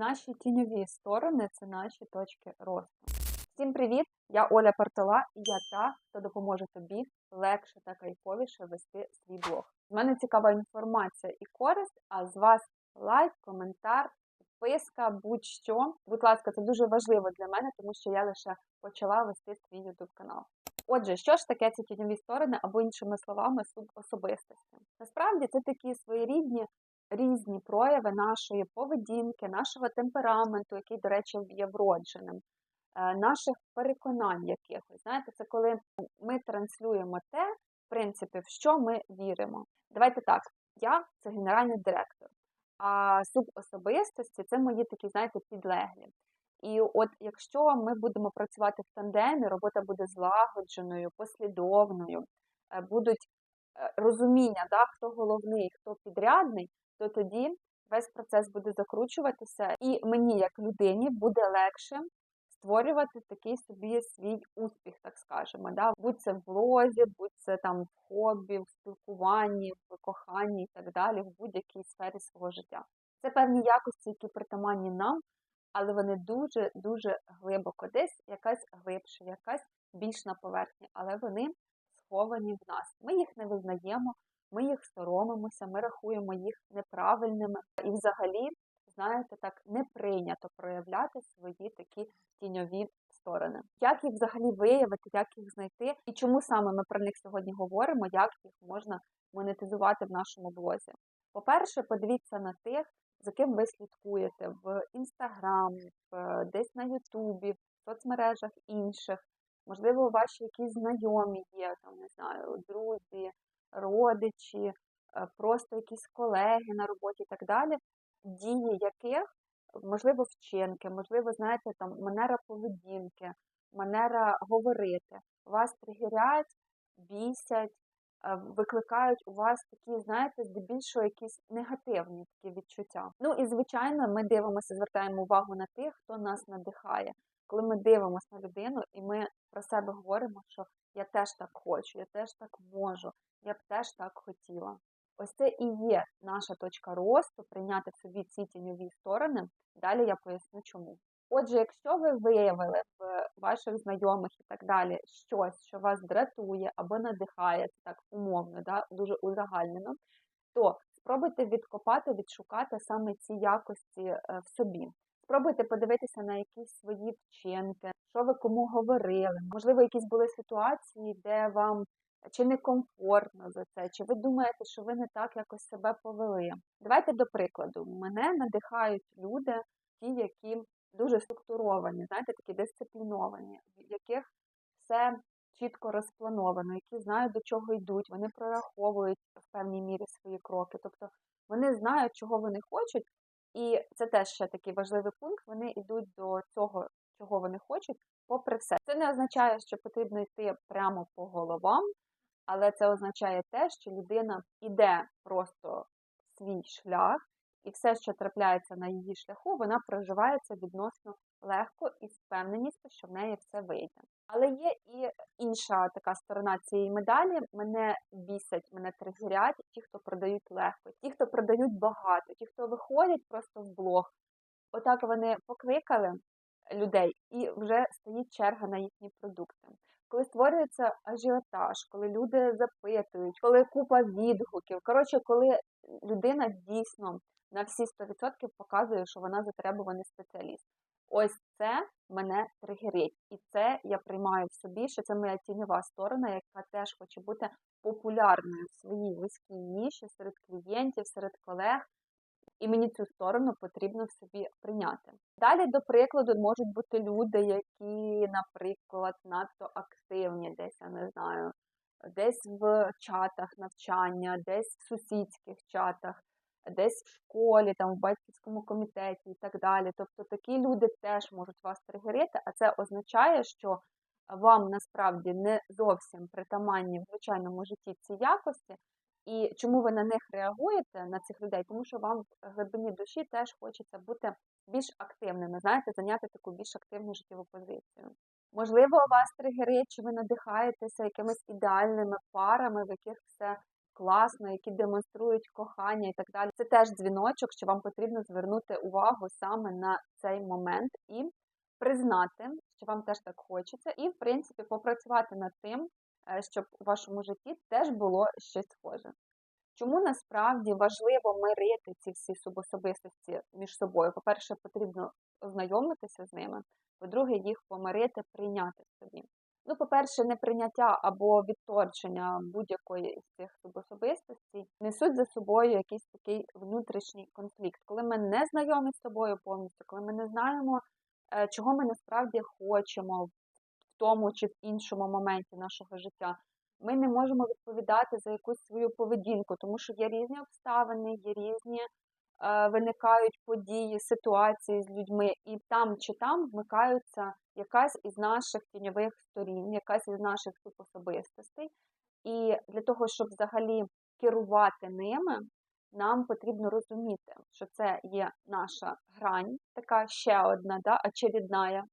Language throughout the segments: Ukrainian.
Наші тіньові сторони це наші точки росту. Всім привіт! Я Оля Партола, і я та, хто допоможе тобі легше та кайфовіше вести свій блог. З мене цікава інформація і користь, а з вас лайк, коментар, підписка, будь-що. Будь ласка, це дуже важливо для мене, тому що я лише почала вести свій YouTube канал. Отже, що ж таке ці тіньові сторони, або іншими словами, субособистості? Насправді це такі своєрідні різні прояви нашої поведінки, нашого темпераменту, який, до речі, є вродженим, е, наших переконань якихось. Знаєте, це коли ми транслюємо те, в принципі, в що ми віримо. Давайте так, я це генеральний директор, а субособистості це мої такі, знаєте, підлеглі. І от якщо ми будемо працювати в тандемі, робота буде злагодженою, послідовною, е, будуть е, розуміння, да, хто головний, хто підрядний, то тоді весь процес буде закручуватися, і мені, як людині, буде легше створювати такий собі свій успіх, так скажемо. Да? Будь це в блозі, будь це там в хобі, в спілкуванні, в коханні і так далі, в будь-якій сфері свого життя. Це певні якості, які притаманні нам, але вони дуже-дуже глибоко десь якась глибша, якась більш на поверхні, але вони сховані в нас. Ми їх не визнаємо, ми їх соромимося, ми рахуємо їх неправильними. І взагалі, знаєте, так не прийнято проявляти свої такі тіньові сторони. Як їх взагалі виявити, як їх знайти, і чому саме ми про них сьогодні говоримо, як їх можна монетизувати в нашому блозі? По-перше, подивіться на тих, за ким ви слідкуєте в Інстаграм, десь на Ютубі, в соцмережах інших. Можливо, ваші якісь знайомі є, там, не знаю, друзі, родичі, е, просто якісь колеги на роботі і так далі, дії яких, можливо, вчинки, можливо, знаєте, там манера поведінки, манера говорити, вас тригерять, бісять, е, викликають у вас такі, знаєте, здебільшого якісь негативні такі відчуття. Ну і звичайно, ми дивимося, звертаємо увагу на тих, хто нас надихає. Коли ми дивимося на людину і ми про себе говоримо, що я теж так хочу, я теж так можу, я б теж так хотіла. Ось це і є наша точка росту, прийняти в собі ці тіньові сторони. Далі я поясню чому. Отже, якщо ви виявили в ваших знайомих і так далі щось, що вас дратує або надихає, так умовно, да, дуже узагальнено, то спробуйте відкопати, відшукати саме ці якості е, в собі. Спробуйте подивитися на якісь свої вчинки, що ви кому говорили. Можливо, якісь були ситуації, де вам чи некомфортно за це, чи ви думаєте, що ви не так якось себе повели. Давайте до прикладу, мене надихають люди, ті, які дуже структуровані, знаєте, такі дисципліновані, в яких все чітко розплановано, які знають, до чого йдуть, вони прораховують в певній мірі свої кроки. Тобто вони знають, чого вони хочуть, і це теж ще такий важливий пункт. Вони йдуть до цього, чого вони хочуть, попри все. Це не означає, що потрібно йти прямо по головам, але це означає те, що людина йде просто свій шлях, і все, що трапляється на її шляху, вона проживається відносно легко і з впевненістю, що в неї все вийде. Але є і інша така сторона цієї медалі. Мене бісять, мене тригерять ті, хто продають легко, ті, хто продають багато, ті, хто виходять просто в блог. Отак вони покликали людей, і вже стоїть черга на їхні продукти коли створюється ажіотаж, коли люди запитують, коли купа відгуків. Коротше, коли людина дійсно на всі 100% показує, що вона затребуваний спеціаліст. Ось це мене тригерить. І це я приймаю в собі, що це моя тіньова сторона, яка теж хоче бути популярною в своїй вузькій ніші серед клієнтів, серед колег і мені цю сторону потрібно в собі прийняти. Далі, до прикладу, можуть бути люди, які, наприклад, надто активні, десь я не знаю, десь в чатах навчання, десь в сусідських чатах, десь в школі, там в батьківському комітеті і так далі. Тобто такі люди теж можуть вас тригерити, а це означає, що вам насправді не зовсім притаманні в звичайному житті ці якості, і чому ви на них реагуєте, на цих людей? Тому що вам в глибині душі теж хочеться бути більш активними, знаєте, зайняти таку більш активну життєву позицію. Можливо, вас тригерить, чи ви надихаєтеся якимись ідеальними парами, в яких все класно, які демонструють кохання і так далі. Це теж дзвіночок, що вам потрібно звернути увагу саме на цей момент і признати, що вам теж так хочеться, і, в принципі, попрацювати над тим, е, щоб у вашому житті теж було щось схоже. Чому насправді важливо мирити ці всі субособистості між собою? По-перше, потрібно ознайомитися з ними, по-друге, їх помирити, прийняти собі. Ну, по-перше, неприйняття або відтордження будь-якої з цих субособистостей несуть за собою якийсь такий внутрішній конфлікт, коли ми не знайомі з собою повністю, коли ми не знаємо, е, чого ми насправді хочемо в тому чи в іншому моменті нашого життя. Ми не можемо відповідати за якусь свою поведінку, тому що є різні обставини, є різні е, виникають події, ситуації з людьми, і там чи там вмикаються якась із наших тіньових сторін, якась із наших субособистостей. І для того, щоб взагалі керувати ними, нам потрібно розуміти, що це є наша грань, така ще одна, да, очередна.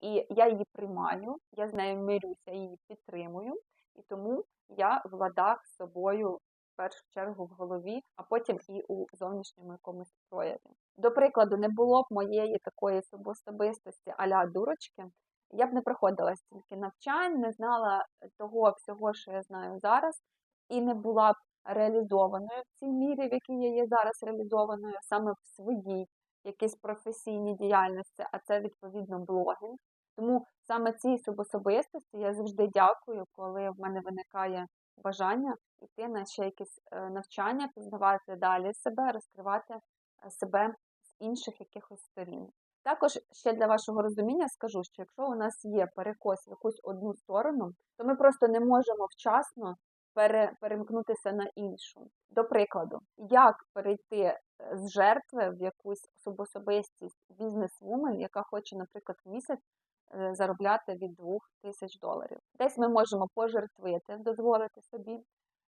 І я її приймаю, я з нею мирюся, її підтримую, і тому я в ладах з собою першу чергу в голові, а потім і у зовнішньому якомусь прояві. До прикладу, не було б моєї такої особистості аля дурочки, я б не проходила стільки навчань, не знала того всього, що я знаю зараз, і не була б реалізованою в цій мірі, в якій я є зараз реалізованою, саме в своїй якійсь професійній діяльності, а це відповідно блогінг. Тому саме цій субособистості я завжди дякую, коли в мене виникає бажання йти на ще якісь е, навчання, пізнавати далі себе, розкривати е, себе з інших якихось сторін. Також ще для вашого розуміння скажу, що якщо у нас є перекос в якусь одну сторону, то ми просто не можемо вчасно пере, перемкнутися на іншу. До прикладу, як перейти е, з жертви в якусь субособистість бізнес-вумен, яка хоче, наприклад, в місяць заробляти від 2 тисяч доларів. Десь ми можемо пожертвити, дозволити собі.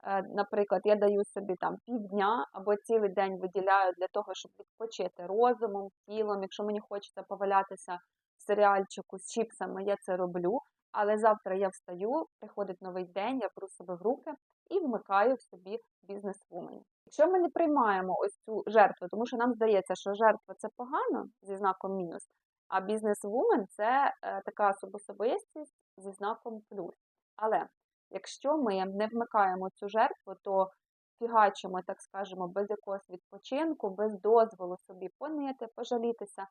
Е, Наприклад, я даю собі там півдня або цілий день виділяю для того, щоб відпочити розумом, тілом. Якщо мені хочеться повалятися в серіальчику з чіпсами, я це роблю. Але завтра я встаю, приходить новий день, я беру себе в руки і вмикаю в собі бізнес-вумен. Якщо ми не приймаємо ось цю жертву, тому що нам здається, що жертва це погано зі знаком мінус, а бізнес-вумен це е, така особистість зі знаком плюс. Але якщо ми не вмикаємо цю жертву, то фігачимо, так скажемо, без якогось відпочинку, без дозволу собі понити, пожалітися.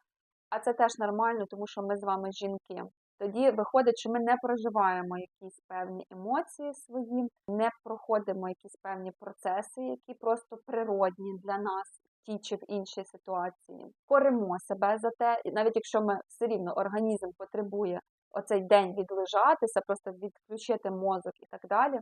А це теж нормально, тому що ми з вами жінки. Тоді виходить, що ми не проживаємо якісь певні емоції свої, не проходимо якісь певні процеси, які просто природні для нас тій чи в іншій ситуації. Коримо себе за те, і навіть якщо ми все рівно організм потребує оцей день відлежатися, просто відключити мозок і так далі.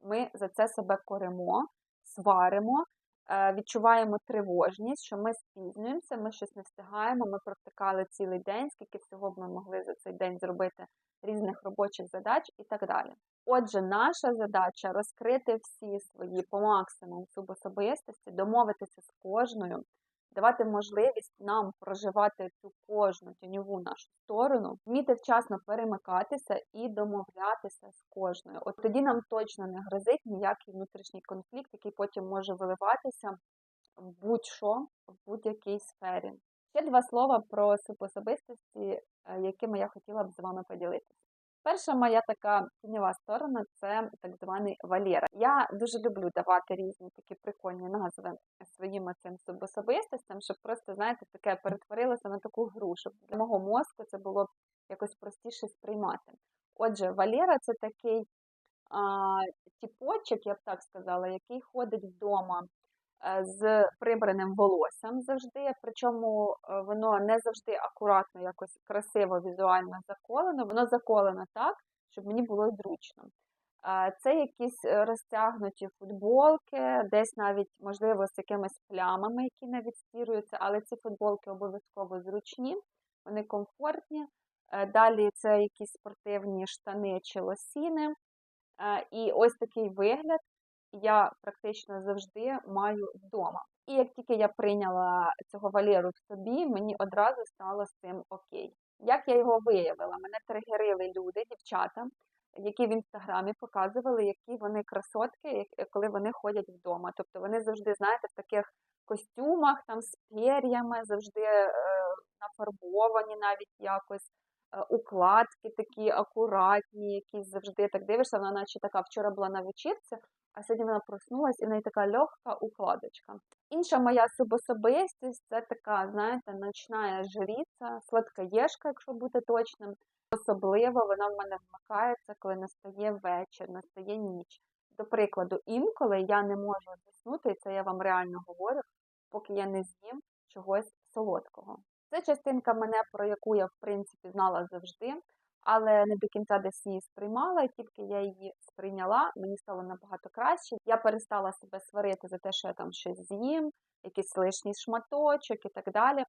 Ми за це себе коримо, сваримо, відчуваємо тривожність, що ми спізнюємося, ми щось не встигаємо, ми протикали цілий день, скільки всього б ми могли за цей день зробити різних робочих задач і так далі. Отже, наша задача розкрити всі свої по максимуму субособистості, домовитися з кожною, давати можливість нам проживати цю кожну тіньову нашу сторону, вміти вчасно перемикатися і домовлятися з кожною. От тоді нам точно не грозить ніякий внутрішній конфлікт, який потім може виливатися в будь-що в будь-якій сфері. Ще два слова про субособистості, е, якими я хотіла б з вами поділитися. Перша моя така тіньова сторона це так званий Валера. Я дуже люблю давати різні такі прикольні назви своїм цим субособистостям, щоб просто, знаєте, таке перетворилося на таку гру, щоб для мого мозку це було якось простіше сприймати. Отже, Валера це такий а, тіпочок, я б так сказала, який ходить вдома з прибраним волоссям завжди, причому е, воно не завжди акуратно, якось красиво, візуально заколено, воно заколено так, щоб мені було зручно. Е, це якісь розтягнуті футболки, десь навіть, можливо, з якимись плямами, які не відстіруються, але ці футболки обов'язково зручні, вони комфортні. Далі це якісь спортивні штани чи лосіни. І ось такий вигляд я практично завжди маю вдома. І як тільки я прийняла цього валеру в собі, мені одразу стало з цим окей. Як я його виявила? Мене тригерили люди, дівчата, які в інстаграмі показували, які вони красотки, як- коли вони ходять вдома. Тобто вони завжди, знаєте, в таких костюмах, там з пер'ями, завжди е, нафарбовані навіть якось. е, Укладки такі акуратні, якісь завжди так дивишся, вона наче така вчора була на вечірці, а сьогодні вона проснулась і в неї така легка укладочка. Інша моя субособистість це така, знаєте, ночна жриця, сладкоєшка, якщо бути точним. Особливо вона в мене вмикається, коли настає вечір, настає ніч. До прикладу, інколи я не можу заснути, і це я вам реально говорю, поки я не з'їм чогось солодкого. Це частинка мене, про яку я в принципі знала завжди, але не до кінця десь її сприймала, і тільки я її сприйняла, мені стало набагато краще. Я перестала себе сварити за те, що я там щось з'їм, якийсь лишній шматочок і так далі.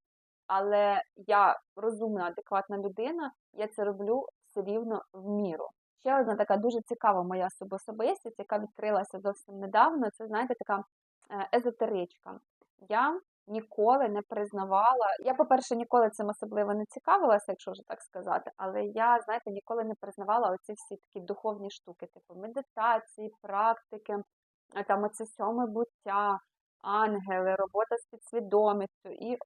Але я розумна, адекватна людина, я це роблю все рівно в міру. Ще одна така дуже цікава моя особистість, яка відкрилася зовсім недавно. Це, знаєте, така е, езотеричка. Я ніколи не признавала. Я, по-перше, ніколи цим особливо не цікавилася, якщо вже так сказати, але я, знаєте, ніколи не признавала оці всі такі духовні штуки, типу медитації, практики, там оце сьоме буття, ангели, робота з підсвідомістю і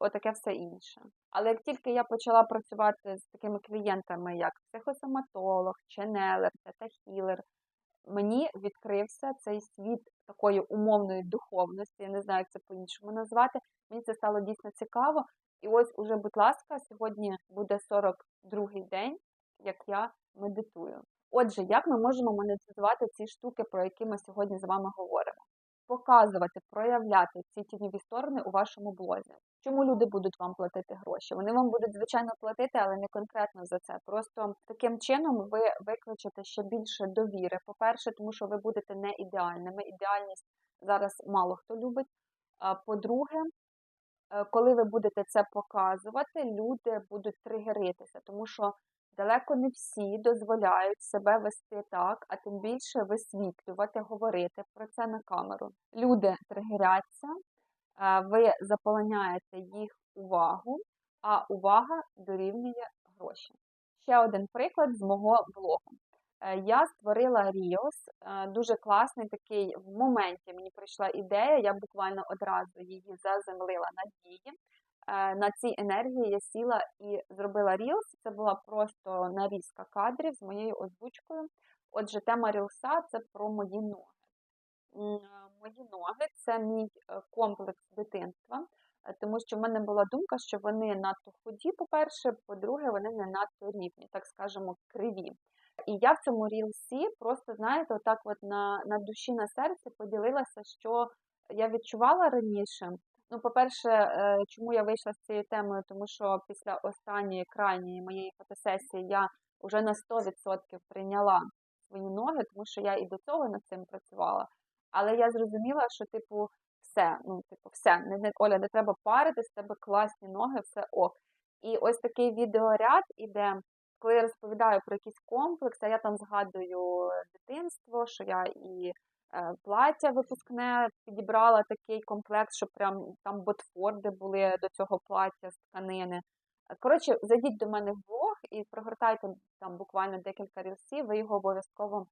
отаке все інше. Але як тільки я почала працювати з такими клієнтами, як психосоматолог, ченелер, тета-хілер, мені відкрився цей світ такої умовної духовності, я не знаю, як це по-іншому назвати. Мені це стало дійсно цікаво. І ось уже, будь ласка, сьогодні буде 42-й день, як я медитую. Отже, як ми можемо монетизувати ці штуки, про які ми сьогодні з вами говоримо? Показувати, проявляти ці тіньові сторони у вашому блозі. Чому люди будуть вам платити гроші? Вони вам будуть, звичайно, платити, але не конкретно за це. Просто таким чином ви викличете ще більше довіри. По-перше, тому що ви будете не ідеальними. Ідеальність зараз мало хто любить. А по-друге, е, коли ви будете це показувати, люди будуть тригеритися, тому що далеко не всі дозволяють себе вести так, а тим більше висвітлювати, говорити про це на камеру. Люди тригеряться, ви заполоняєте їх увагу, а увага дорівнює гроші. Ще один приклад з мого блогу. Е, Я створила Reels, е, дуже класний такий в моменті мені прийшла ідея, я буквально одразу її заземлила на дії. Е, На цій енергії я сіла і зробила Reels. Це була просто нарізка кадрів з моєю озвучкою. Отже, тема Рілса це про мої ноги. Е, Мої ноги це мій е, комплекс дитинства, тому що в мене була думка, що вони надто худі, по-перше, по-друге, вони не надто рівні, так скажемо, криві. І я в цьому рілсі просто, знаєте, отак от на, на душі, на серці поділилася, що я відчувала раніше. Ну, по-перше, е, чому я вийшла з цією темою, тому що після останньої крайньої моєї фотосесії я вже на 100% прийняла свої ноги, тому що я і до цього над цим працювала. Але я зрозуміла, що, типу, все, ну, типу, все, не, не, Оля, не треба паритись, в тебе класні ноги, все ок. І ось такий відеоряд іде, коли я розповідаю про якийсь комплекс, а я там згадую дитинство, що я і плаття випускне підібрала такий комплекс, що прям там ботфорди були до цього плаття з тканини. Е, Коротше, зайдіть до мене в блог і прогортайте там буквально декілька рілсів, ви його обов'язково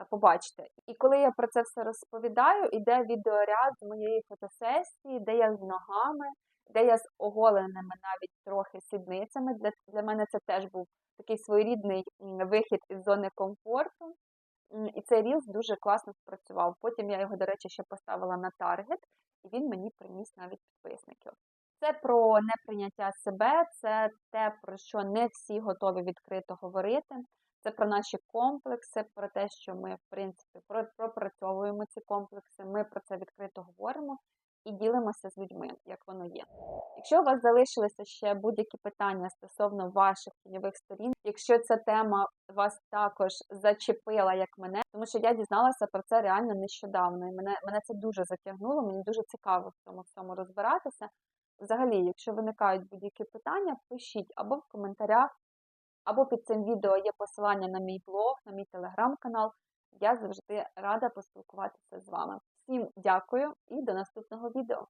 е, побачите. І коли я про це все розповідаю, іде відеоряд з моєї фотосесії, де я з ногами, де я з оголеними навіть трохи сідницями. Для, для мене це теж був такий своєрідний вихід із зони комфорту. І цей рілс дуже класно спрацював. Потім я його, до речі, ще поставила на таргет, і він мені приніс навіть підписників. Це про неприйняття себе, це те, про що не всі готові відкрито говорити. Це про наші комплекси, про те, що ми, в принципі, пропрацьовуємо ці комплекси. Ми про це відкрито говоримо і ділимося з людьми, як воно є. Якщо у вас залишилися ще будь-які питання стосовно ваших тіньових сторін, якщо ця тема вас також зачепила, як мене, тому що я дізналася про це реально нещодавно, і мене, мене це дуже затягнуло, мені дуже цікаво в цьому всьому розбиратися. Взагалі, якщо виникають будь-які питання, пишіть або в коментарях, або під цим відео є посилання на мій блог, на мій телеграм-канал. Я завжди рада поспілкуватися з вами. Всім дякую і до наступного відео!